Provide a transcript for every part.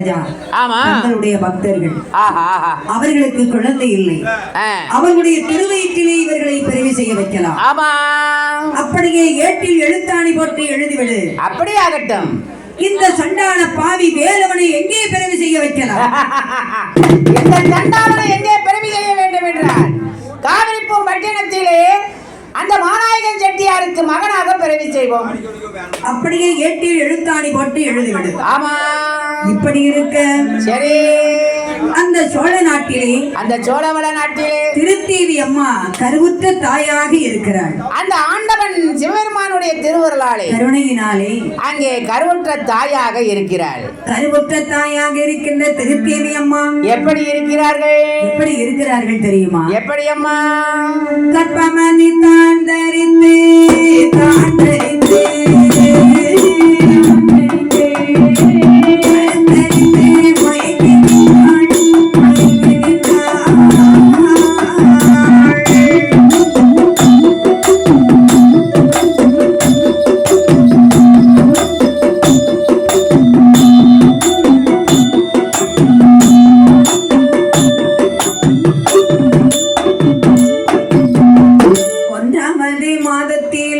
தங்களுடைய பக்தர்கள். அவர்களுக்கு குழந்தை இல்லை. அவர்களுடைய திருவயிற்றிலே இவர்களை பிறவி செய்ய வைக்கலாம். ஆமா. அப்படியே ஏட்டில் எழுத்தாணி போட்டு எழுதிவிடு. அப்படி ஆகட்டும் இந்த சண்டான பாவி வேலவனை எங்கே பிறவி செய்ய வைக்கலாம்? எங்கே பெருமை செய்ய வேண்டும் பட்டினத்திலே அந்த மாநாயகன் செட்டியாருக்கு மகனாக பிறவி செய்வோம். அப்படியே ஏட்டில் எழுத்தாணி போட்டு எழுதிவிடு. ஆமா இப்படி இருக்க. சரி. அந்த சோழ நாட்டிலே அந்த சோழவள நாட்டிலே திருத்தேவி அம்மா கருவுற்ற தாயாக இருக்கிறாள். அந்த ஆண்டவன் சிவபெருமானுடைய திருவருளாலே கருணையினாலே அங்கே கருவுற்ற தாயாக இருக்கிறாள். கருவுற்ற தாயாக இருக்கின்ற திருத்தேவி அம்மா. எப்படி இருக்கிறார்கள்? எப்படி இருக்கிறார்கள் தெரியுமா? எப்படி அம்மா? கற்பமணி தான் தரித்து தான் தரித்து தரித்து மாதத்திலே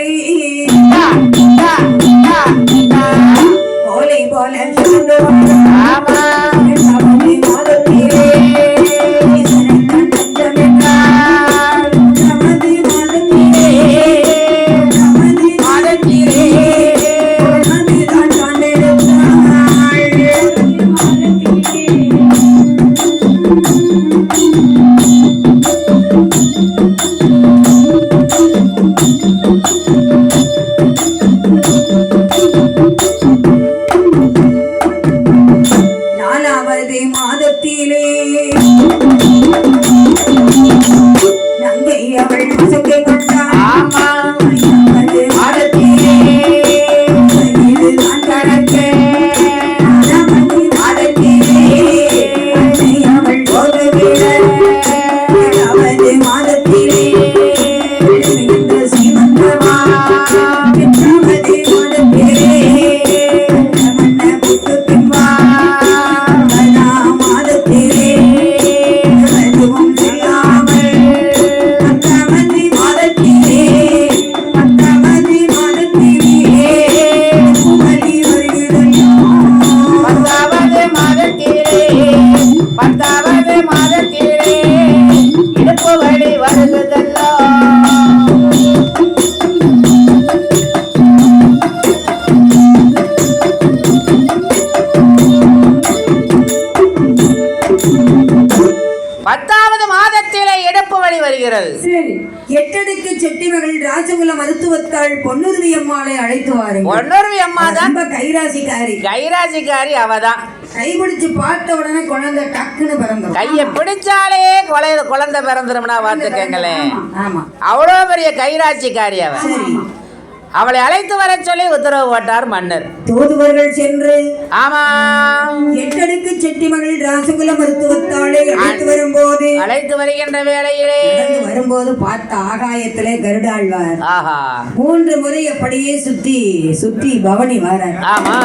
வருகிறது சரி எட்டடுக்கு செட்டிமகள் ராஜகுல மருத்துவத்தாள் பொன்னுருவி அம்மாளை அழைத்து வாருங்கள். ஒன்னொருவி அம்மா தான். ரொம்ப கைராசிக்காரி. கைராசிக்காரி அவதான் கைபிடிச்சு பார்த்த உடனே குழந்தை டக்குன்னு பிறந்தோம் கைய பிடிச்சாலே கொலை குழந்தை பிறந்துரும்னா பார்த்துக்கங்களேன். ஆமா அவ்வளோ பெரிய கைராட்சிக்காரி அவ. சரி. அவளை அழைத்து வர சொல்லி உத்தரவு போட்டார் மன்னர். தூதுவர்கள் சென்று ஆமா. எட்டடுக்கு செட்டிமகள் ராசகுல மருத்துவத்தாளை அழைத்து வரும்போது அழைத்து வருகின்ற வேளையிலே வரும்போது பார்த்த ஆகாயத்திலே கருடாழ்வார் ஆஹா. மூன்று முறை அப்படியே சுத்தி சுத்தி பவனி வர ஆமா.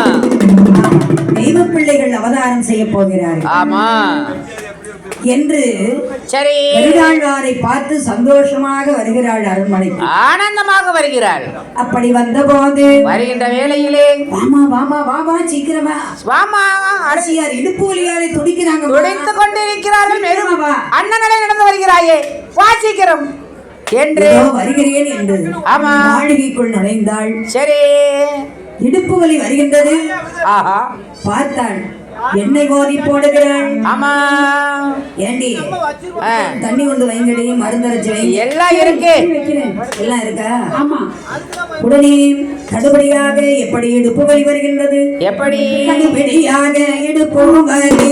தெய்வ பிள்ளைகள் அவதாரம் செய்ய போகிறார்கள். ஆமா. என்று சரி. கருடாழ்வாரை பார்த்து சந்தோஷமாக வருகிறாள் அரண்மனைக்கு ஆனந்தமாக வருகிறாள். அப்படி வந்தபோது வருகின்ற வேளையிலே வாமா வாமா வாமா சீக்கிரமா. அரசி அரசியார் இடுப்பு வலியாலே துடிக்கிறாங்க. துடைத்து கொண்டிருக்கிறார்கள் சீக்கிரமா வா. அண்ணனடை நடந்து வருகிறாயே. வாசிக்கிறோம் என்று இதோ வருகிறேன் என்று ஆமா. மாளிகைக்குள் நுழைந்தாள். சரி. இடுப்பு வலி வருகின்றது. ஆஹா. பார்த்தாள். எண்ணெய் கோதி போடுகிறாள் ஆமா. ஏண்டி? தண்ணி கொண்டு வைங்கடி மருந்தரைச்சு எல்லாம் இருக்கு. எல்லாம் இருக்கா? ஆமா. உடனே கடுபடியாக எப்படி இடுப்பு வலி வருகின்றது? எப்படி? கடுபடியாக இடுப்பு வலி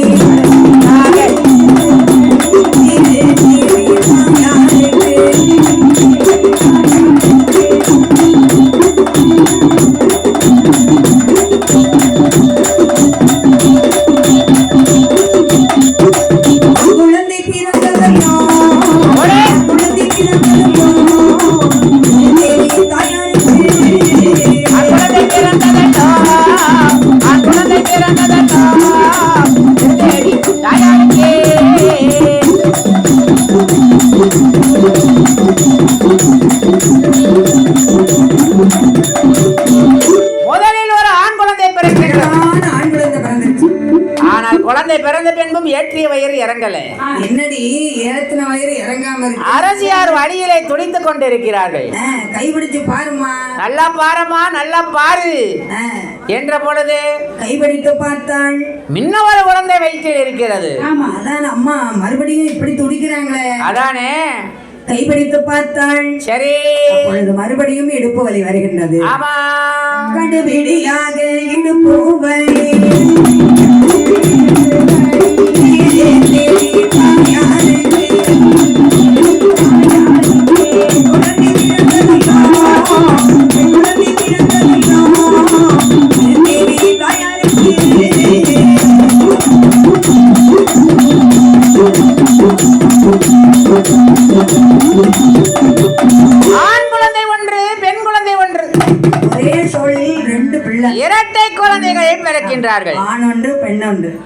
முதலில் ஒரு ஆண் குழந்தை பிறந்திருக்கிறது ஆனால் குழந்தை பிறந்த பின்பும் ஏற்றிய வயிறு இறங்கல. என்னடி ஏற்றின வயிறு இறங்காம அரசியார் வழியிலே துடித்து கொண்டிருக்கிறார்கள். கைபிடிச்சு பாருமா நல்லா பாருமா நல்லா பாரு. என்ற பொழுது கைபிடித்து பார்த்தாள். முன்ன ஒரு குழந்தை வயிற்றில் இருக்கிறது. ஆமா அதான் அம்மா மறுபடியும் இப்படி துடிக்கிறாங்களே. அதானே? கைபிடித்து பார்த்தாள். சரி. அப்பொழுது மறுபடியும் இடுப்பு வலி வருகின்றது. கடுபிடியாக இடுப்பு வலி. ஆண் குழந்தை ஒன்று பெண் குழந்தை ஒன்று. ஒரே சோழில் ரெண்டு பிள்ளை. இரட்டை குழந்தைகள் பிறக்கின்றார்கள். ஆண் ஒன்று பெண் ஒன்று.